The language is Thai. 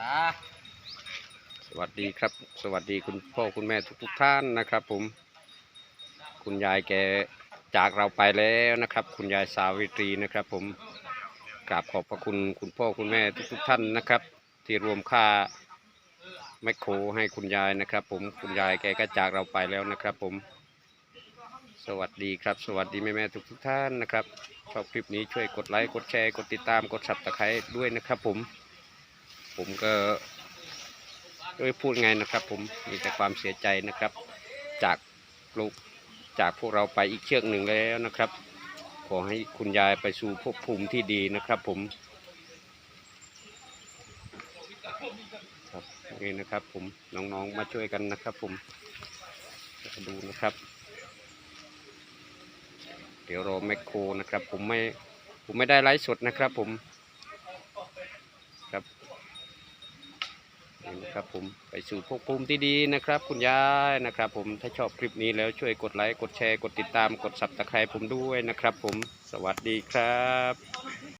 ตา สวัสดีครับ สวัสดีคุณพ่อคุณแม่ทุกทุกๆท่านนะครับผม คุณยายแกจากเราไปแล้วนะครับ คุณยายสาวิตรีนะครับ ผมกราบขอบพระคุณคุณพ่อคุณแม่ทุกทุกๆท่านนะครับ ที่รวมค่าแมคโครให้คุณยายนะครับ ผมคุณยายแกก็จากเราไปแล้วนะครับ ผม สวัสดีครับ สวัสดีแม่แม่ทุกทุกท่านนะครับชอบคลิปนี้ช่วยกดไลค์กดแชร์กดติดตามกดสับตะไคร้ด้วยนะครับ ผม ผมก็เอ้ยพูดไงนะครับ ผมมีแต่ความเสียใจนะครับ จากลูกจากพวกเราไปอีกเชือกหนึ่งแล้วนะครับ ขอให้คุณยายไปสู่ภพภูมิที่ดีนะครับ ผมครับนี่นะครับ ผมน้องๆมาช่วยกันนะครับ ผมดูนะครับ เดี๋ยวรอแมคโครนะครับ ผมไม่ผมไม่ได้ไลฟ์สดนะครับ ผมครับ นะครับผมไปสู่ภพภูมิที่ดีนะครับ คุณยายนะครับ ผมถ้าชอบคลิปนี้แล้วช่วยกดไลค์กดแชร์กดติดตามกดสับตะไคร้ผมด้วยนะครับ ผมสวัสดีครับ